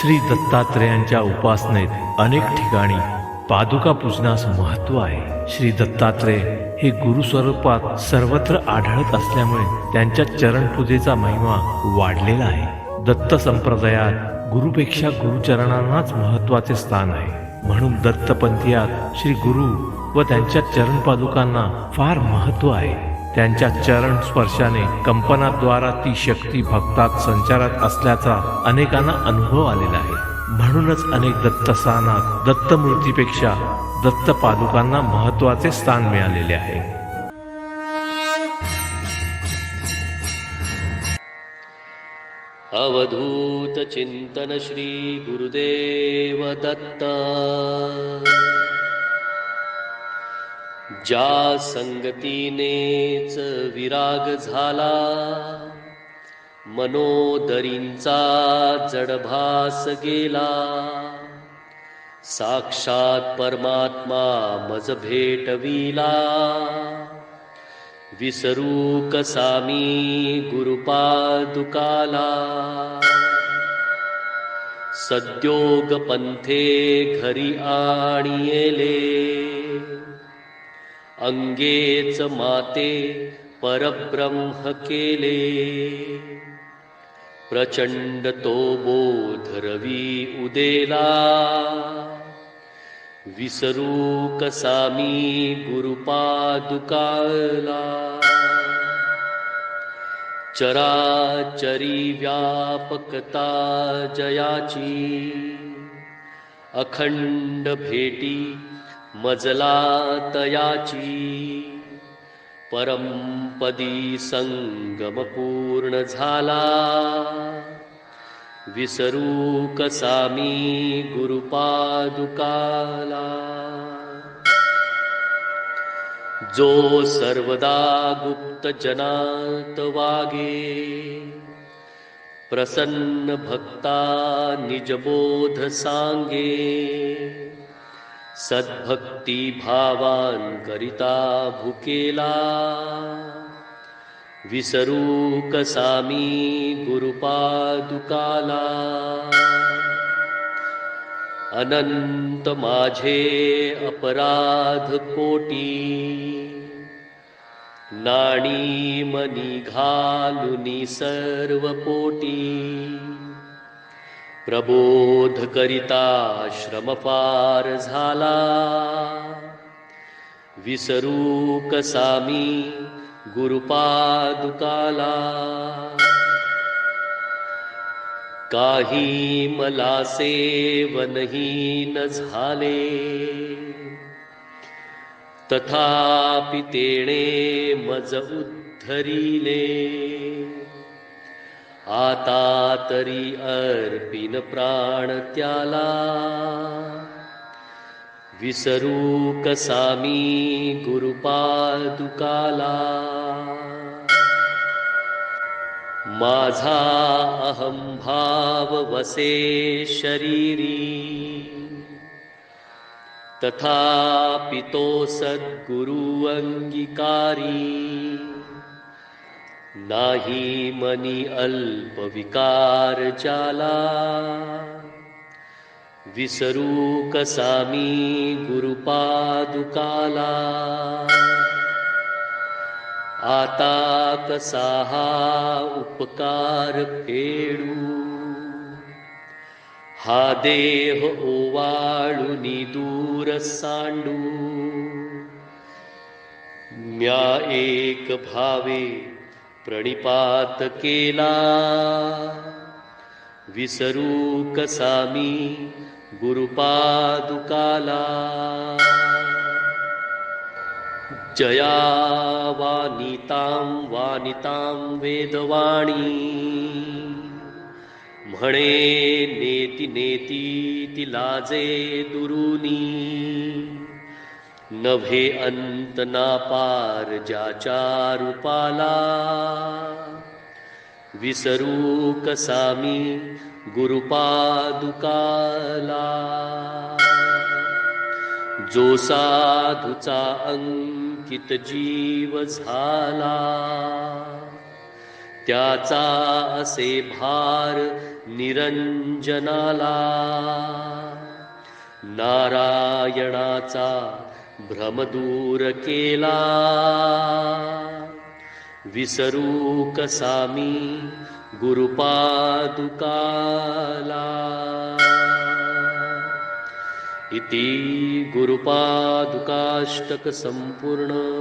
श्री दत्तात्रेयांच्या उपासनेत अनेक ठिकाणी पादुका पूजनास महत्त्व आहे. श्री दत्तात्रेय हे गुरुस्वरूपात सर्वत्र आढळत असल्यामुळे त्यांच्या चरणपूजेचा महिमा वाढलेला आहे. दत्त संप्रदायात गुरुपेक्षा गुरुचरणांनाच महत्त्वाचे स्थान आहे. म्हणून दत्तपंथीयात श्री गुरु व त्यांच्या चरण पादुकांना फार महत्त्व आहे. त्यांच्या चरण स्पर्शाने कंपनाद्वारा ती शक्ती भक्तात संचारात असल्याचा अनेकांना अनुभव आलेला आहे. म्हणूनच अनेक दत्तस्थानात दत्तमूर्तीपेक्षा दत्त पादुकांना महत्त्वाचे स्थान मिळालेले आहे. अवधूत चिंतन श्री गुरुदेव दत्त. ज्या संगतीनेच विराग झाला मनोदरींचा जडभास गेला. साक्षात परमात्मा मज भेटविला विसरू कसामी गुरुपादुकाला. सद्योग पंथे घरी येले अंगेच माते परब्रह्म केले. प्रचंड तो बोध रवी उदेला. विसरू कसामी गुरुपादुकाला. चराचरी व्यापकता जयाची. अखंड भेटी मजला तयाची परमपदी संगम पूर्ण झाला. विसरू कसामी गुरुपादुकाला. जो सर्वदा गुप्त जनात वागे प्रसन्न भक्ता निजबोध सांगे. सद्भक्ती भावान करिता भुकेला। विसरू कसामी गुरुपादुकाला। अनंत माझे अपराध कोटी। नाणी मनी घालुनी सर्व पोटी। प्रबोध करिता श्रमपार झाला विसरू कसामी गुरुपादुकाला। काही मला सेवनही न झाले तथापि तेणे मज उद्धरिले। आता तरी अर्पिन प्राण त्याला. विसरू कसामी गुरुपादुकाला माझा अहंभाव वसे शरीरी. तथा पितो सद्गुरु अंगीकारी. नाही मनी अल्प विकार जाला विसरू कसामी गुरुपादुकाला। आता कसा हा उपकार फेडू हा देह ओवाळुनी दूर सांडू म्या एक भावे प्रणिपात केला. विसरू कसामी गुरुपादुकाला. जया वानितां वानितां वेदवाणी. म्हणे नेती नेती ती लाजे दुरुनी. नभे अंत ना पार ज्याच्या रूपाला. विसरू कसामी गुरुपादुकाला. जो साधूचा अंकित जीव झाला त्याचा असे भार निरंजनाला. नारायणाचा भ्रमदूरकेला। विसरूकसामी गुरुपादुकाला। इति गुरुपादुकाष्टकसम्पूर्ण।